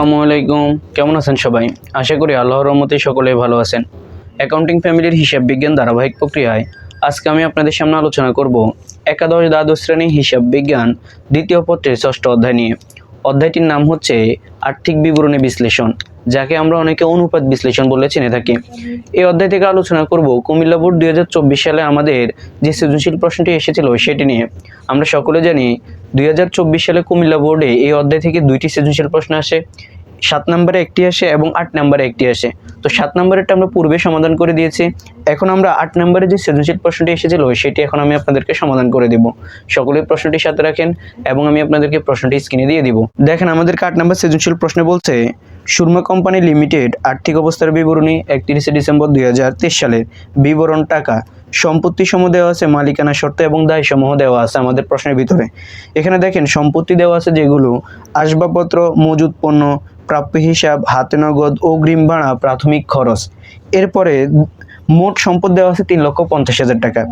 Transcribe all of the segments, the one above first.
আসসালামু আলাইকুম। কেমন আছেন সবাই? আশা করি আল্লাহর রহমতে সকলেই ভালো আছেন। অ্যাকাউন্টিং ফ্যামিলির হিসাব বিজ্ঞান ধারাবাহিক প্রক্রিয়ায় আজকে আমি আপনাদের সামনে আলোচনা করব একাদশ দ্বাদশ শ্রেণি হিসাব বিজ্ঞান, দ্বিতীয় পত্রের ষষ্ঠ অধ্যায় নিয়ে। অধ্যায়টির নাম হচ্ছে আর্থিক বিবরণী বিশ্লেষণ, যাকে আমরা অনেকে অনুপাত বিশ্লেষণ বলে চিনে থাকি। এই অধ্যায় থেকে আলোচনা করব কুমিল্লা বোর্ড দুই হাজার চব্বিশ সালে আমাদের যে সৃজনশীল প্রশ্নটি এসেছিল সেটি নিয়ে। আমরা সকলে জানি দুই হাজার চব্বিশ সালে কুমিল্লা বোর্ডে এই অধ্যায় থেকে দুইটি সৃজনশীল প্রশ্ন আসে। সাত নম্বরে একটি আসে এবং আট নম্বরে একটি আসে। তো সাত নম্বরেরটা আমরা পূর্বে সমাধান করে দিয়েছি। এখন আমরা আট নম্বরে যে সৃজনশীল প্রশ্নটি এসেছিল, সেটি এখন আমি আপনাদেরকে সমাধান করে দিব। সকলেই প্রশ্নটি সাথে রাখেন এবং আমি আপনাদেরকে প্রশ্নটি স্ক্রিনে দিয়ে দিব। দেখেন আমাদেরকে আট নম্বর সৃজনশীল প্রশ্নে বলছে, সুরমা কোম্পানি লিমিটেড আর্থিক অবস্থার বিবরণী একত্রিশে ডিসেম্বর দুই হাজার তেইশ সালের বিবরণ টাকা। সম্পত্তি সমূহ দেওয়া আছে মালিকানা শর্ত এবং দায় সমূহ দেওয়া আছে আমাদের প্রশ্নের ভিতরে। এখানে দেখেন, সম্পত্তি দেওয়া আছে যেগুলো আসবাবপত্র মজুদ পণ্য, প্রাপ্য হিসাব, হাতে নগদ, অগ্রিম ভাড়া, প্রাথমিক খরচ। এরপরে মোট সম্পদ দেওয়া আছে তিন লক্ষ পঞ্চাশ হাজার টাকা।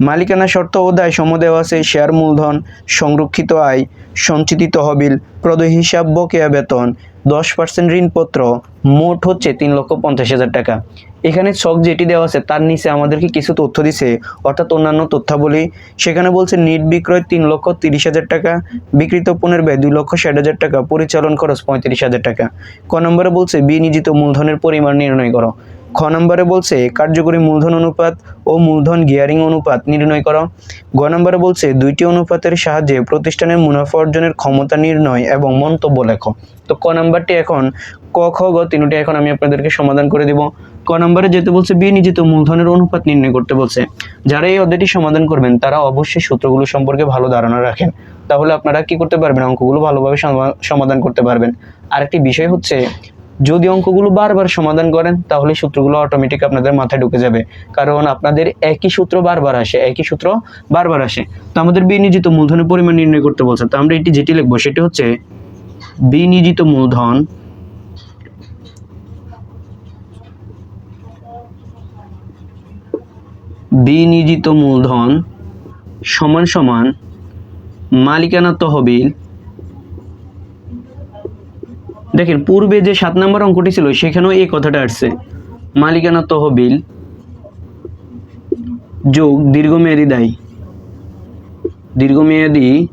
মালিকানা শর্ত ও দায় সমূহ দেওয়া আছে শেয়ার মূলধন, সংরক্ষিত আয়, সঞ্চিত তহবিল প্রদয় হিসাব, বকেয়া বেতন, দশ পার্সেন্ট ঋণপত্র, মোট হচ্ছে তিন লক্ষ পঞ্চাশ হাজার টাকা। এখানে ছক যেটি দেওয়া আছে, তার নিচে আমাদেরকে কিছু তথ্য দিছে। অর্থাৎ অন্যান্য তথ্যাবলী। সেখানে বলছে, নিট বিক্রয় তিন লক্ষ তিরিশ হাজার টাকা, বিক্রিত পণ্যের ব্যয় দুই লক্ষ ষাট হাজার টাকা, পরিচালন খরচ পঁয়ত্রিশ হাজার টাকা। ক নম্বরে বলছে, বিনিয়োজিত মূলধনের পরিমাণ নির্ণয় করো। খ নম্বরে বলছে, কার্যকরী মূলধন অনুপাত ও মূলধন গিয়ারিং অনুপাত নির্ণয় করো। গ নম্বরে বলছে, দুইটি অনুপাতের সাহায্যে প্রতিষ্ঠানের মুনাফা অর্জনের ক্ষমতা নির্ণয় এবং মন্তব্য লেখো। তো ক নাম্বারটি এখন ক, খ, গ তিনটি এখন আমি আপনাদেরকে সমাধান করে দিব। ক নম্বরে যেহেতু বলছে বিনিয়োজিত মূলধনের অনুপাত নির্ণয় করতে বলছে। যারা এই অধ্যায়টি সমাধান করবেন, তারা অবশ্যই সূত্রগুলো সম্পর্কে ভালো ধারণা রাখেন। তাহলে আপনারা কি করতে পারবেন? অঙ্কগুলো ভালোভাবে সমা- সমাধান করতে পারবেন। আরেকটি বিষয় হচ্ছে, যদি অঙ্কগুলো বারবার সমাধান করেন, তাহলে সূত্রগুলো অটোমেটিক আপনাদের মাথায় ঢুকে যাবে। কারণ আপনাদের একই সূত্র বারবার আসে, একই সূত্র বারবার আসে। তো আমাদের বিনিয়োজিত মূলধনের পরিমাণ নির্ণয় করতে বলছে। তো আমরা এটি যেটি লিখব, সেটি হচ্ছে বিনিয়োজিত মূলধন বিনিয়োজিত মূলধন সমান সমান মালিকানা তহবিল। দেখেন, পূর্বে যে সাত নম্বর অঙ্কটি ছিল, সেখানেও এই কথাটা আসছে। মালিকানা তহবিল যোগ দীর্ঘমেয়াদী দায়। দীর্ঘমেয়াদী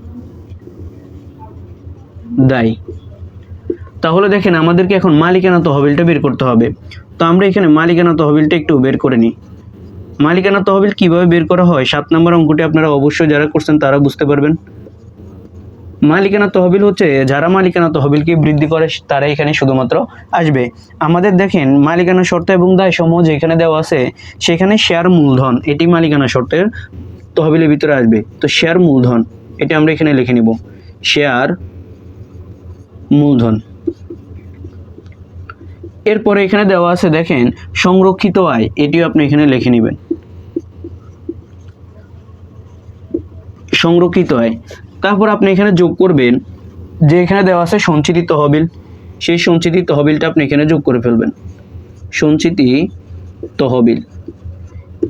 দায়। তাহলে দেখেন, আমাদেরকে এখন মালিকানা তহবিলটা বের করতে হবে। তো আমরা এখানে মালিকানা তহবিলটা একটু বের করে নিই। মালিকানা তহবিল কীভাবে বের করা হয়? সাত নম্বর অঙ্কটি আপনারা অবশ্যই যারা করছেন তারা বুঝতে পারবেন। মালিকানা তহবিল হচ্ছে, যারা মালিকানা তহবিলকে বৃদ্ধি করে, তারা এখানে শুধুমাত্র আসবে। আমাদের দেখেন, মালিকানা শর্ত এবং দায় সমূহ যেখানে দেওয়া আছে, সেখানে শেয়ার মূলধন, এটি মালিকানা শর্তের তহবিলের ভিতরে আসবে। তো শেয়ার মূলধন, এটা আমরা এখানে লিখে নিব। শেয়ার মূলধন। এরপরে এখানে দেওয়া আছে, দেখেন, সংরক্ষিত আয়, এটিও আপনি এখানে লিখে নেবেন। সংরক্ষিত হয়। তারপর আপনি এখানে যোগ করবেন, যে এখানে দেওয়া আছে সঞ্চিতি তহবিল। সেই সঞ্চিতি তহবিলটা আপনি এখানে যোগ করে ফেলবেন। সঞ্চিতি তহবিল।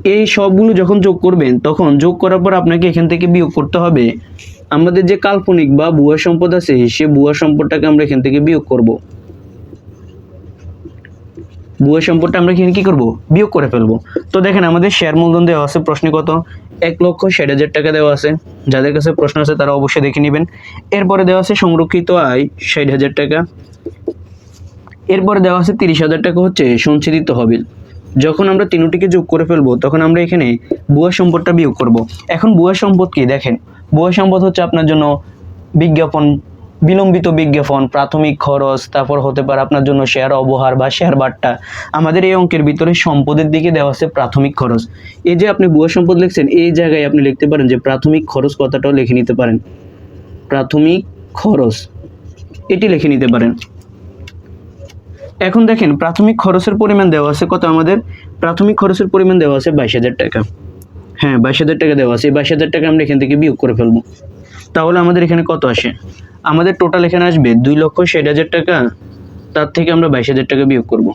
এই সবগুলো যখন যোগ করবেন, তখন যোগ করার পর আপনাকে এখান থেকে বিয়োগ করতে হবে। আমাদের যে কাল্পনিক বা ভুয়া সম্পদ আছে, সে ভুয়া সম্পদটাকে আমরা এখান থেকে বিয়োগ করব। ভুয়া সম্পদটা আমরা এখানে কি করব? বিয়োগ করে ফেলব। তো দেখেন, আমাদের শেয়ার মূলধন দেওয়া আছে, প্রশ্নে কত? এক লক্ষ ষাট হাজার টাকা দেওয়া আছে। যাদের কাছে প্রশ্ন আছে, তারা অবশ্যই দেখে নেবেন। এরপরে দেওয়া আছে সংরক্ষিত আয়, ষাট হাজার টাকা। এরপরে দেওয়া আছে তিরিশ হাজার টাকা হচ্ছে সঞ্চিত তহবিল যখন আমরা তিনটিকে যোগ করে ফেলব, তখন আমরা এখানে বুয়া সম্পদটা বিয়োগ করব। এখন বুয়া সম্পদ কি? দেখেন বুয়া সম্পদ হচ্ছে আপনার জন্য বিজ্ঞাপন বিলম্বিত বিজ্ঞাপন, প্রাথমিক খরচ, তারপর হতে পারে আপনার জন্য শেয়ার অবহার বা শেয়ার বাট্টা আমাদের এই অঙ্কের ভিতরে সম্পদের দিকে দেওয়া আছে প্রাথমিক খরচ। এই যে আপনি বুয়া সম্পদ লিখছেন, এই জায়গায় আপনি লিখতে পারেন যে প্রাথমিক খরচ কথাটাও লিখে নিতে পারেন। প্রাথমিক খরচ, এটি লিখে নিতে পারেন। এখন দেখেন, প্রাথমিক খরচের পরিমাণ দেওয়া আছে কত আমাদের? প্রাথমিক খরচের পরিমাণ দেওয়া আছে বাইশ হাজার টাকা। হ্যাঁ বাইশ হাজার টাকা দেওয়া আছে। এই বাইশ হাজার টাকা আমরা এখান থেকে বিয়োগ করে ফেলব। তাহলে আমাদের এখানে কত আসে? আমাদের টোটাল এখানে আসবে দুই লক্ষ ষাট হাজার টাকা। তার থেকে আমরা বাইশ হাজার টাকা বিয়োগ করব।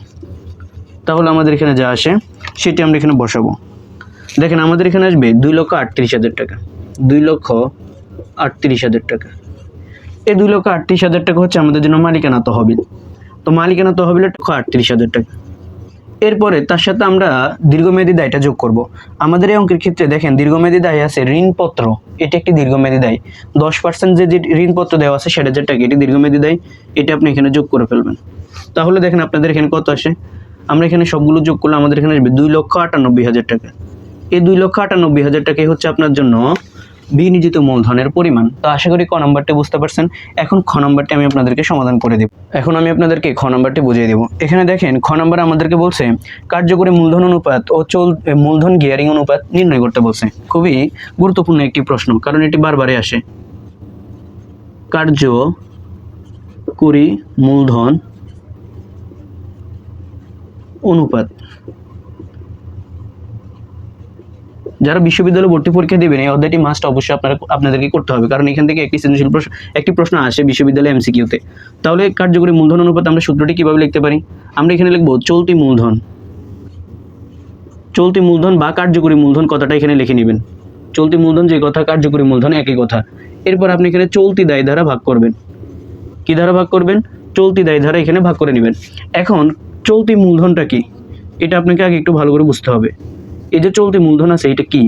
তাহলে আমাদের এখানে যা আসে, সেটি আমরা এখানে বসাবো। দেখেন, আমাদের এখানে আসবে দুই লক্ষ আটত্রিশ হাজার টাকা। দুই লক্ষ আটত্রিশ হাজার টাকা। এই দুই লক্ষ আটত্রিশ হাজার টাকা হচ্ছে আমাদের জন্য মালিকানা তহবিল তো মালিকানা তহবিলের আটত্রিশ হাজার টাকা। এরপরে তার সাথে আমরা দীর্ঘমেয়াদী দায়টা যোগ করব। আমাদের এই অঙ্কের ক্ষেত্রে দেখেন, দীর্ঘমেয়াদী দায় আছে ঋণপত্র, এটি একটি দীর্ঘমেয়াদী দায়। দশ পার্সেন্ট যে ঋণপত্র দেওয়া আছে সেটা যে টাকা, এটি দীর্ঘমেয়াদী দায়, এটা আপনি এখানে যোগ করে ফেলবেন। তাহলে দেখেন আপনাদের এখানে কত আসে? আমরা এখানে সবগুলো যোগ করলে আমাদের এখানে আসবে দুই লক্ষ আটানব্বই হাজার টাকা। এই দুই লক্ষ আটানব্বই হাজার টাকাই হচ্ছে আপনার জন্য বিনিয়োজিত মূলধনের পরিমাণ। তো আশা করি ক নাম্বারটি বুঝতে পারছেন। এখন খ নম্বরটি আমি আপনাদেরকে সমাধান করে দেব। এখন আমি আপনাদেরকে খ নম্বরটি বুঝিয়ে দেব। এখানে দেখেন, খ নম্বর আমাদেরকে বলছে, কার্যকরী মূলধন অনুপাত ও চল মূলধন গিয়ারিং অনুপাত নির্ণয় করতে বলছে। খুবই গুরুত্বপূর্ণ একটি প্রশ্ন, কারণ এটি বারবারই আসে। কার্য কার্যকরী মূলধন অনুপাত। যারা বিশ্ববিদ্যালয়ে ভর্তি পরীক্ষা দেবেন, এই অধ্যায়টি মাস্ট অবশ্যই আপনারা আপনাদেরকে করতে হবে। কারণ এখান থেকে একটি সৃজনশীল প্রশ্ন, একটি প্রশ্ন আসে বিশ্ববিদ্যালয়ে এমসিকিউতে তাহলে কার্যকরী মূলধন অনুপাত আমরা সূত্রটি কীভাবে লিখতে পারি? আমরা এখানে লিখব চলতি মূলধন। চলতি মূলধন বা কার্যকরী মূলধন কথাটা এখানে লিখে নেবেন। চলতি মূলধন যে কথা, কার্যকরী মূলধন একই কথা। এরপর আপনি এখানে চলতি দায় দ্বারা ভাগ করবেন। কি দ্বারা ভাগ করবেন? চলতি দায় দ্বারা এখানে ভাগ করে নেবেন। এখন চলতি মূলধনটা কি? এটা আপনাকে আগে একটু ভালো করে বুঝতে হবে। এই যে চলতি মূলধন আছে এটা কি?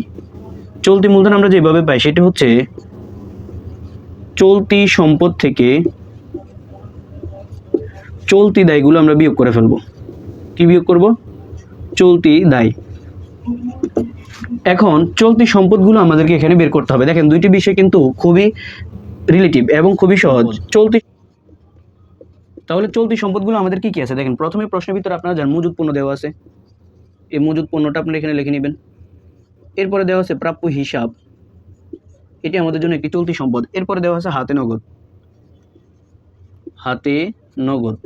চলতি মূলধন আমরা যেভাবে পাই, সেটা হচ্ছে চলতি সম্পদ থেকে চলতি দায়গুলো আমরা বিয়োগ করে ফেলব। কি বিয়োগ করব? চলতি দায়। এখন চলতি সম্পদগুলো আমাদেরকে এখানে বের করতে হবে। দেখেন, দুইটি বিষয় কিন্তু খুবই রিলেটিভ এবং খুবই সহজ। চলতি তাহলে চলতি সম্পদগুলো আমাদের কি কি আছে? দেখেন, প্রথমে প্রশ্নের ভিতরে আপনারা যান মজুদ পণ্য দেওয়া আছে এই মজুদ পণ্যটা আপনারা এখানে লিখে নেবেন। এরপরে দেওয়া আছে প্রাপ্য হিসাব। এটি আমাদের জন্য একটি চলতি সম্পদ। এরপরে দেওয়া আছে হাতে নগদ। হাতে নগদ।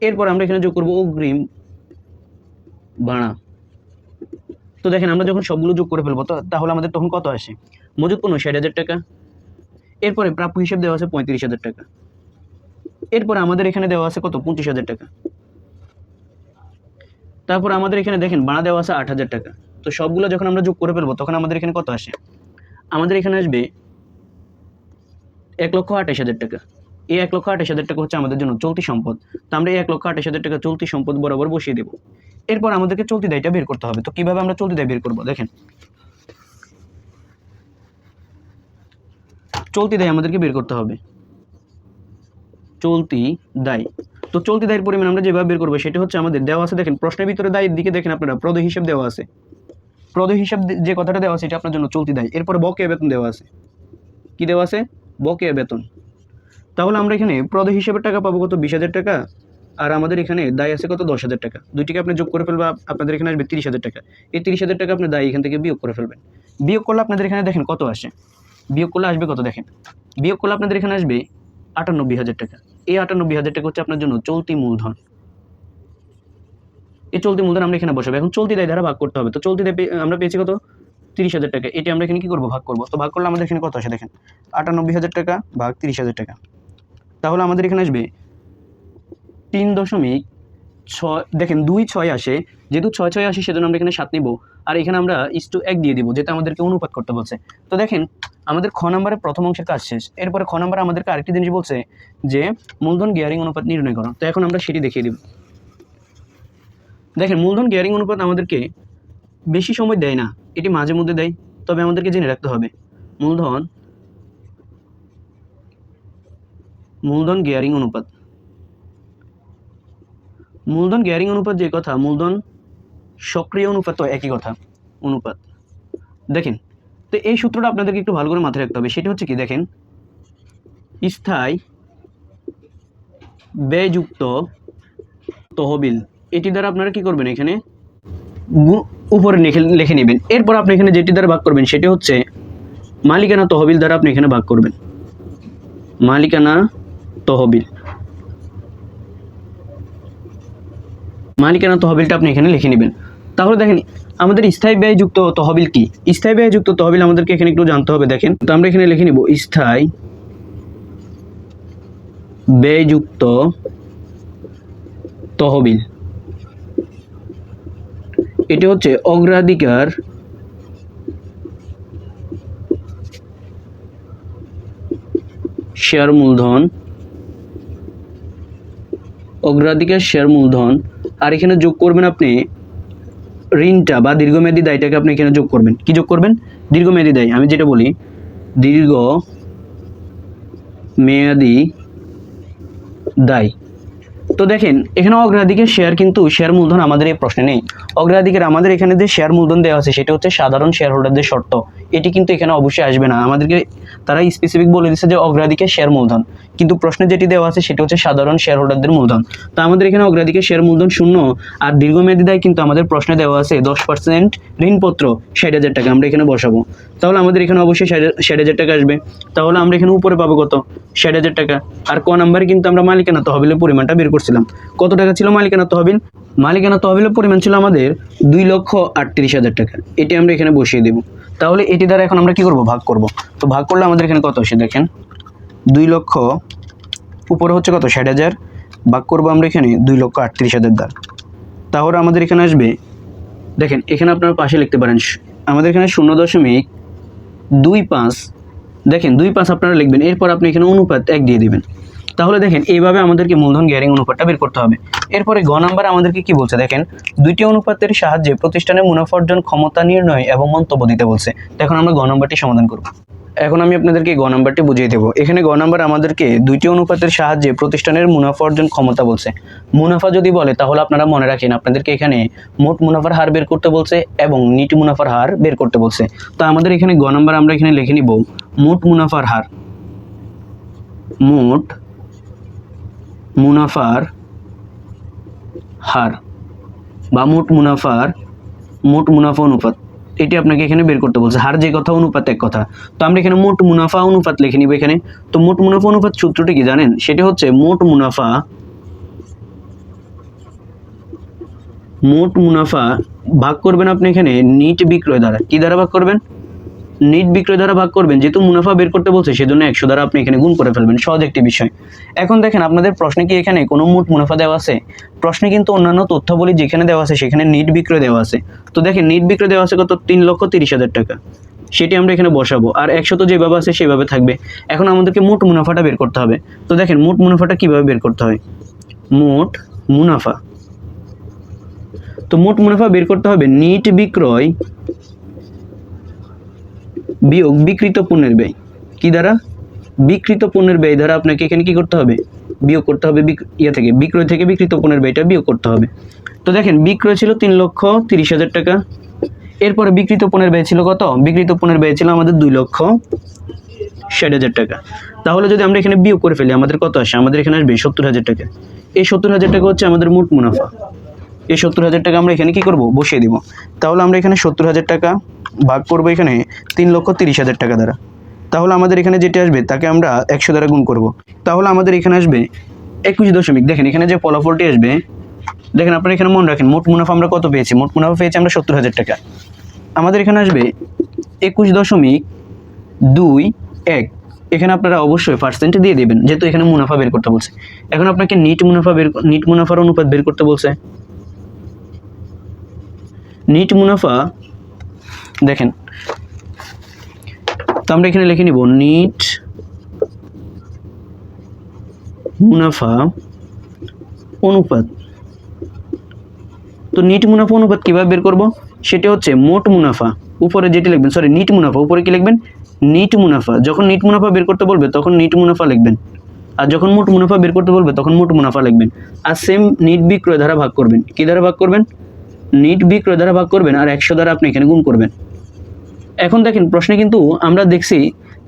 এরপর আমরা এখানে যোগ করব অগ্রিম ভাড়া। তো দেখেন, আমরা যখন সবগুলো যোগ করে ফেলব তাহলে আমাদের তখন কত আসে? মজুদ পণ্য ষাট হাজার টাকা। এরপরে প্রাপ্য হিসাব দেওয়া আছে পঁয়ত্রিশ হাজার টাকা। এরপরে আমাদের এখানে দেওয়া আছে কত? পঁচিশ হাজার টাকা। তারপর আমাদের এখানে দেখেন, ভাড়া দেওয়া আছে আট হাজার টাকা। তো সবগুলো যখন আমরা যোগ করে ফেলব, তখন আমাদের এখানে কত আসে? আমাদের এখানে আসবে এক লক্ষ আঠাশ হাজার টাকা। এই এক লক্ষ আঠাশ হাজার টাকা হচ্ছে আমাদের জন্য চলতি সম্পদ। তো আমরা এই এক লক্ষ আঠাশ হাজার টাকা চলতি সম্পদ বরাবর বসিয়ে দেবো। এরপর আমাদেরকে চলতি দায়টা বের করতে হবে। তো কীভাবে আমরা চলতি দায় বের করব? দেখেন। চলতি দায় আমাদেরকে বের করতে হবে। চলতি দায়। তো চলতি দায়ের পরিমাণ আমরা যেভাবে বের করব সেটা হচ্ছে আমাদের দেওয়া আছে। দেখেন, প্রশ্নের ভিতরে দায়ের দিকে দেখেন আপনারা প্রদ হিসাব দেওয়া আছে। প্রদ হিসাব যে কথাটা দেওয়া আছে এটা আপনার জন্য চলতি দায়। এরপরে বকেয়া বেতন দেওয়া আছে। কি দেওয়া আছে? বকেয়া বেতন। তাহলে আমরা এখানে প্রদ হিসাবের টাকা পাবো কত? বিশ হাজার টাকা। আর আমাদের এখানে দায় আছে কত? দশ হাজার টাকা। দুইটিকে আপনি যোগ করে ফেলবে, আপনাদের এখানে আসবে তিরিশ হাজার টাকা। এই তিরিশ হাজার টাকা আপনি দায় এখান থেকে বিয়োগ করে ফেলবেন। বিয়োগ করলে আপনাদের এখানে দেখেন কত আসে? বিয়োগ করলে আসবে কত? দেখেন। বিয়োগ করলে আপনাদের এখানে আসবে আটানব্বই হাজার টাকা। এই আটানব্বই হাজার টাকা হচ্ছে আপনার জন্য চলতি মূলধন। এই চলতি মূলধন আমরা এখানে বসাবো। এখন চলতি দায় দ্বারা ভাগ করতে হবে। তো চলতি দায় আমরা পেয়েছি কত? তিরিশ হাজার টাকা। এটি আমরা এখানে কি করব? ভাগ করব। তো ভাগ করলে আমাদের এখানে কত আসে দেখেন? আটানব্বই হাজার টাকা ভাগ তিরিশ হাজার টাকা। তাহলে আমাদের এখানে আসবে তিন দশমিক ছয় দেখেন দুই ছয় আসে। যেহেতু ছয় ছয় আসে, সেজন্য আমরা এখানে সাত নিব। আর এখানে আমরা ইস্টু এক দিয়ে দিব, যেটা আমাদেরকে অনুপাত করতে বলছে। তো দেখেন আমাদের খ নম্বরের প্রথম অংশের কাজ শেষ। এরপরে খ নম্বরে আমাদেরকে আরেকটি জিনিস বলছে যে, মূলধন গিয়ারিং অনুপাত নির্ণয় করো। তো এখন আমরা সেটি দেখিয়ে দিব। দেখেন, মূলধন গিয়ারিং অনুপাত আমাদেরকে বেশি সময় দেয় না। এটি মাঝে মধ্যে দেয়, তবে আমাদেরকে জেনে রাখতে হবে, মূলধন মূলধন গিয়ারিং অনুপাত। মূলধন গিয়ারিং অনুপাত যে কথা, মূলধন সক্রিয় অনুপাত তো একই কথা, অনুপাত। দেখেন তো এই সূত্রটা আপনাদেরকে একটু ভালো করে মাথায় রাখতে হবে। সেটা হচ্ছে কি, দেখেন, স্থায়ী ব্যয়যুক্ত তহবিল। এটি দ্বারা আপনারা কি করবেন এখানে? উপরে লিখে নেবেন। এরপর আপনি এখানে যেটি দ্বারা ভাগ করবেন, সেটি হচ্ছে মালিকানা তহবিল দ্বারা আপনি এখানে ভাগ করবেন। মালিকানা তহবিল। মালিকানা তহবিলটা আপনি এখানে লিখে নেবেন। তাহলে দেখেন আমাদের স্থায়ী ব্যয়যুক্ত তহবিল কি? স্থায়ী ব্যয়যুক্ত তহবিল আমাদেরকে এখানে একটু জানতে হবে, দেখেন। তো আমরা এখানে লিখে নিব, স্থায়ী ব্যয়যুক্ত তহবিল। এটি হচ্ছে অগ্রাধিকার শেয়ার মূলধন, অগ্রাধিকার শেয়ার মূলধন। আর এখানে যোগ করবেন আপনি ঋণটা বা দীর্ঘমেয়াদী দায়টাকে আপনি এখানে যোগ করবেন। কি যোগ করবেন? দীর্ঘমেয়াদী দায়। আমি যেটা বলি দীর্ঘ মেয়াদি দায়। তো দেখেন, এখানে অগ্রাধিকার শেয়ার কিন্তু শেয়ার মূলধন আমাদের এই প্রশ্নে নেই। অগ্রাধিকার আমাদের এখানে যে শেয়ার মূলধন দেওয়া আছে, সেটা হচ্ছে সাধারণ শেয়ার হোল্ডারদের শর্ত। এটি কিন্তু এখানে অবশ্যই আসবে না। আমাদেরকে, তারা স্পেসিফিক বলে দিচ্ছে যে অগ্রাধিকার শেয়ার মূলধন। কিন্তু প্রশ্নে যেটি দেওয়া আছে, সেটা হচ্ছে সাধারণ শেয়ার হোল্ডারদের মূলধন। তো আমাদের এখানে অগ্রাধিকার শেয়ার মূলধন শূন্য আর দীর্ঘমেয়াদী দায় কিন্তু আমাদের প্রশ্নে দেওয়া আছে, দশ পার্সেন্ট ঋণপত্র ষাট হাজার টাকা। আমরা এখানে বসাবো। তাহলে আমাদের এখানে অবশ্যই ষাট হাজার টাকা আসবে। তাহলে আমরা এখানে উপরে পাবো কত? ষাট হাজার টাকা। আর ক নাম্বারে কিন্তু আমরা মালিকানা তহবিলের পরিমাণটা বের করছিলাম। কত টাকা ছিল মালিকানা তহবিল? মালিকানা তহবিলের পরিমাণ ছিল আমাদের দুই লক্ষ আটত্রিশ হাজার টাকা। এটি আমরা এখানে বসিয়ে দেব। তাহলে এটি দ্বারা এখন আমরা কি করব? ভাগ করব। তো ভাগ করলে আমাদের এখানে কত আসে দেখেন? দুই লক্ষ, উপরে হচ্ছে কত? ষাট হাজার। ভাগ করব আমরা এখানে দুই লক্ষ আটত্রিশ হাজার দ্বার। তাহলে আমাদের এখানে আসবে, দেখেন, এখানে আপনারা পাশে লিখতে পারেন আমাদের এখানে শূন্য দশমিক দুই পাঁচ। দেখেন, দুই পাঁচ আপনারা লিখবেন। এরপর আপনি এখানে অনুপাত এক দিয়ে দিবেন। তাহলে দেখেন, এইভাবে আমাদেরকে মূলধন গ্যারিং অনুপাতটা বের করতে হবে। এরপরে গ নাম্বার আমাদেরকে কি বলছে? দেখেন, দুইটি অনুপাতের সাহায্যে প্রতিষ্ঠানের মুনাফা অর্জন ক্ষমতা নির্ণয় এবং মন্তব্য দিতে বলছে। এখন আমরা গ নাম্বারটি সমাধান করব। এখন আমি আপনাদেরকে গ নাম্বারটি বুঝিয়ে দেবো। এখানে গ নাম্বার আমাদেরকে দুইটি অনুপাতের সাহায্যে প্রতিষ্ঠানের মুনাফা অর্জন ক্ষমতা বলছে। মুনাফা যদি বলে, তাহলে আপনারা মনে রাখেন, আপনাদেরকে এখানে মোট মুনাফার হার বের করতে বলছে এবং নিট মুনাফার হার বের করতে বলছে। তো আমাদের এখানে গ নাম্বার আমরা এখানে লিখে নিব, মোট মুনাফার হার, মোট মুনাফার হার বা মোট মুনাফার মোট মুনাফা অনুপাত। এটি আপনাকে এখানে বের করতে বলছে। হার যে কথা, অনুপাত এক কথা। তো আমরা এখানে মোট মুনাফা অনুপাত লিখে নিব এখানে। তো মোট মুনাফা অনুপাত সূত্রটি কি জানেন? সেটি হচ্ছে মোট মুনাফা মোট মুনাফা ভাগ করবেন আপনি এখানে, নিট বিক্রয় দ্বারা। কি দ্বারা ভাগ করবেন? নিট বিক্রয় দ্বারা ভাগ করবেন, যেহেতু মুনাফা বের করতে বলছে, সেজন্য একশো দ্বারা আপনি এখানে গুণ করে ফেলবেন। সহজ একটি বিষয়। এখন দেখেন, আপনাদের প্রশ্নে কি এখানে কোনো মোট মুনাফা দেওয়া আছে? প্রশ্নে কিন্তু অন্যান্য তথ্যাবলী যেখানে দেওয়া আছে, সেখানে নিট বিক্রয় দেওয়া আছে। তো দেখেন, নিট বিক্রয় দেওয়া আছে কত? তিন লক্ষ তিরিশ হাজার টাকা। সেটি আমরা এখানে বসাবো। আর একশো তো যেভাবে আছে, সেভাবে থাকবে। এখন আমাদেরকে মোট মুনাফাটা বের করতে হবে। তো দেখেন, মোট মুনাফাটা কীভাবে বের করতে হয়? মোট মুনাফা। তো মোট মুনাফা বের করতে হবে নিট বিক্রয় বিয়োগ বিকৃত পণ্যের ব্যয়। কি দ্বারা? বিকৃত পণ্যের ব্যয় দ্বারা আপনাকে এখানে কি করতে হবে? বিয়োগ করতে হবে ইয়ে থেকে, বিক্রয় থেকে বিকৃত পণ্যের ব্যয়টা বিয়োগ করতে হবে। তো দেখেন, বিক্রয় ছিল তিন লক্ষ তিরিশ হাজার টাকা। এরপরে বিকৃত পণ্যের ব্যয় ছিল কত? বিকৃত পণ্যের ব্যয় ছিল আমাদের দুই লক্ষ ষাট হাজার টাকা। তাহলে যদি আমরা এখানে বিয়োগ করে ফেলি, আমাদের কত আসে? আমাদের এখানে আসবে সত্তর হাজার টাকা। এই সত্তর হাজার টাকা হচ্ছে আমাদের মোট মুনাফা। এই সত্তর হাজার টাকা আমরা এখানে কি করব? বসিয়ে দিব। তাহলে আমরা এখানে সত্তর হাজার টাকা ভাগ করব এখানে তিন লক্ষ তিরিশ হাজার টাকা দ্বারা। তাহলে আমাদের এখানে যেটি আসবে, তাকে আমরা একশো দ্বারা গুণ করব। তাহলে আমাদের এখানে আসবে একুশ দশমিক। দেখেন, এখানে যে ফলাফলটি আসবে, দেখেন আপনারা এখানে মনে রাখেন, মোট মুনাফা আমরা কত পেয়েছি? মোট মুনাফা পেয়েছি আমরা সত্তর হাজার টাকা। আমাদের এখানে আসবে একুশ দশমিক দুই এক। এখানে আপনারা অবশ্যই পার্সেন্ট দিয়ে দেবেন, যেহেতু এখানে মুনাফা বের করতে বলছে। এখন আপনাকে নিট মুনাফা বের নিট মুনাফার অনুপাত বের করতে বলছে। নিট মুনাফা দেখেন। তো আমরা এখানে লিখে নিব নিট মুনাফা অনুপাত। তো নিট মুনাফা অনুপাত কীভাবে বের করব? সেটা হচ্ছে মোট মুনাফা। উপরে যেটি লিখবেন সরি নিট মুনাফা। উপরে কি লিখবেন? নিট মুনাফা। যখন নিট মুনাফা বের করতে বলবে, তখন নিট মুনাফা লিখবেন। আর যখন মোট মুনাফা বের করতে বলবে, তখন মোট মুনাফা লিখবেন। আর সেম নিট বিক্রয় দ্বারা ভাগ করবেন। কী দ্বারা ভাগ করবেন? নিট বিক্রয় দ্বারা ভাগ করবেন। আর একশো দ্বারা আপনি এখানে গুণ করবেন। এখন দেখেন, প্রশ্নে কিন্তু আমরা দেখছি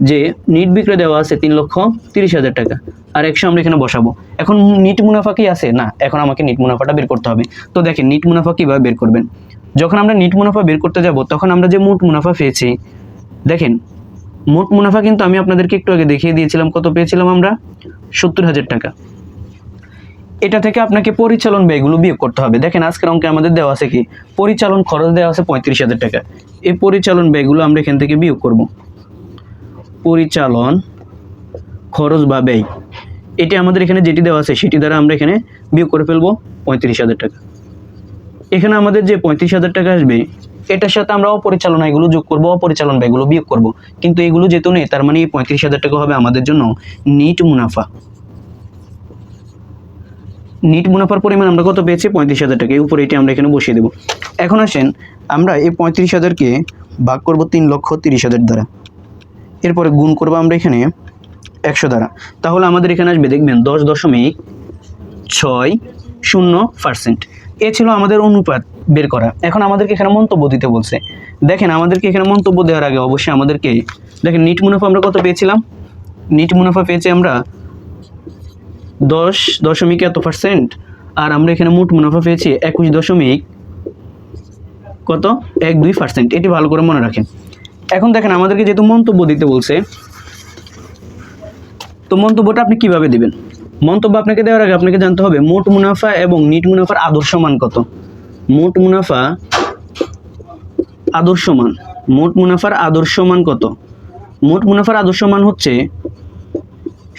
যে নিট বিক্রয় দেওয়া আছে তিন লক্ষ তিরিশ হাজার টাকা, আর একশো আমরা এখানে বসাবো। এখন নিট মুনাফা কি আছে? না, এখন আমাকে নিট মুনাফাটা বের করতে হবে। তো দেখেন, নিট মুনাফা কীভাবে বের করবেন? যখন আমরা নিট মুনাফা বের করতে যাব, তখন আমরা যে মোট মুনাফা পেয়েছি, দেখেন, মোট মুনাফা কিন্তু আমি আপনাদেরকে একটু আগে দেখিয়ে দিয়েছিলাম, কত পেয়েছিলাম আমরা? সত্তর হাজার টাকা। এটা থেকে আপনাকে পরিচালন ব্যয়গুলো বিয়োগ করতে হবে। দেখেন, আজকের অঙ্কে আমাদের দেওয়া আছে কি? পরিচালন খরচ দেওয়া আছে পঁয়ত্রিশ হাজার টাকা। এই পরিচালন ব্যয়গুলো আমরা এখান থেকে বিয়োগ করব। পরিচালন খরচ বা ব্যয়। এটি আমাদের এখানে যেটি দেওয়া আছে, সেটি দ্বারা আমরা এখানে বিয়োগ করে ফেলব পঁয়ত্রিশ হাজার টাকা। এখানে আমাদের যে পঁয়ত্রিশ হাজার টাকা আসবে, এটার সাথে আমরা অপরিচালনা এগুলো যোগ করব, অপরিচালন ব্যয়গুলো বিয়োগ করব। কিন্তু এগুলো যেহেতু নেই, তার মানে এই পঁয়ত্রিশ হাজার টাকা হবে আমাদের জন্য নিট মুনাফা। নিট মুনাফার পরিমাণ আমরা কত পেয়েছি? পঁয়ত্রিশ হাজার টাকা। এই উপরে এটি আমরা এখানে বসিয়ে দেবো। এখন আসেন, আমরা এই পঁয়ত্রিশ হাজারকে ভাগ করব তিন লক্ষ তিরিশ হাজার দ্বারা। এরপরে গুণ করব আমরা এখানে একশো দ্বারা। তাহলে আমাদের এখানে আসবে, দেখবেন, দশ দশমিক ছয় শূন্য পার্সেন্ট এ ছিল আমাদের অনুপাত বের করা। এখন আমাদেরকে এখানে মন্তব্য দিতে বলছে। দেখেন, আমাদেরকে এখানে মন্তব্য দেওয়ার আগে অবশ্যই আমাদেরকে, দেখেন নিট মুনাফা আমরা কত পেয়েছিলাম? নিট মুনাফা পেয়েছি আমরা দশ দশমিক এত পার্সেন্ট আর আমরা এখানে মোট মুনাফা পেয়েছি একুশ দশমিক কত? এক দুই পার্সেন্ট এটি ভালো করে মনে রাখেন। এখন দেখেন আমাদেরকে যেহেতু মন্তব্য দিতে বলছে, তো মন্তব্যটা আপনি কীভাবে দিবেন? মন্তব্য আপনাকে দেওয়ার আগে আপনাকে জানতে হবে, মোট মুনাফা এবং নিট মুনাফার আদর্শ মান কত? মোট মুনাফা আদর্শ মান। মোট মুনাফার আদর্শ মান কত? মোট মুনাফার আদর্শ মান হচ্ছে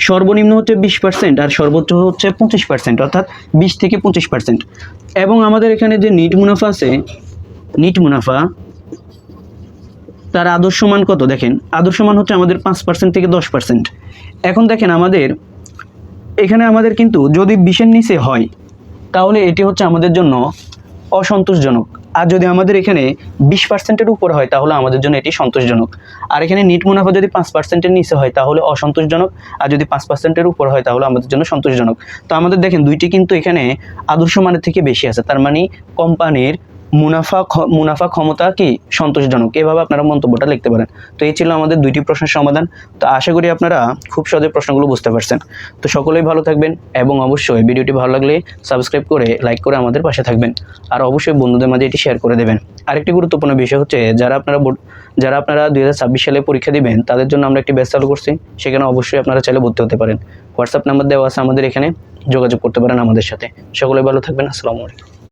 সর্বনিম্ন হচ্ছে বিশ পার্সেন্ট আর সর্বোচ্চ হচ্ছে পঁচিশ পার্সেন্ট অর্থাৎ বিশ থেকে পঁচিশ পার্সেন্ট এবং আমাদের এখানে যে নিট মুনাফা আছে, নিট মুনাফা, তার আদর্শ মান কত দেখেন? আদর্শ মান হচ্ছে আমাদের পাঁচ পার্সেন্ট থেকে দশ পার্সেন্ট এখন দেখেন আমাদের, এখানে আমাদের কিন্তু যদি বিশের নিচে হয়, তাহলে এটি হচ্ছে আমাদের জন্য অসন্তোষজনক। আর যদি আমাদের এখানে বিশ পার্সেন্টের উপর হয়, তাহলে আমাদের জন্য এটি সন্তোষজনক। আর এখানে নিট মুনাফা যদি পাঁচ পার্সেন্টের নিচে হয়, তাহলে অসন্তোষজনক। আর যদি পাঁচ পার্সেন্টের উপর হয়, তাহলে আমাদের জন্য সন্তোষজনক। তো আমাদের দেখেন, দুইটি কিন্তু এখানে আদর্শ মানের থেকে বেশি আছে। তার মানে কোম্পানির মুনাফা মুনাফা ক্ষমতা কি সন্তোষজনক? এভাবে আপনারা মন্তব্যটা লিখতে পারেন। তো এই ছিল আমাদের দুইটি প্রশ্নের সমাধান। তো আশা করি আপনারা খুব সহজে প্রশ্নগুলো বুঝতে পারছেন। তো সকলেই ভালো থাকবেন এবং অবশ্যই ভিডিওটি ভালো লাগলে সাবস্ক্রাইব করে, লাইক করে আমাদের পাশে থাকবেন। আর অবশ্যই বন্ধুদের মাঝে এটি শেয়ার করে দেবেন। আরেকটি গুরুত্বপূর্ণ বিষয় হচ্ছে, যারা আপনারা যারা আপনারা দুই হাজার ছাব্বিশ সালে পরীক্ষা দিবেন, তাদের জন্য আমরা একটি ব্যাচ চালু করছি। সেখানে অবশ্যই আপনারা চাইলে ভর্তি হতে পারেন। হোয়াটসঅ্যাপ নাম্বার দেওয়া আছে আমাদের এখানে। যোগাযোগ করতে পারেন আমাদের সাথে। সকলে ভালো থাকবেন। আসসালামু আলাইকুম।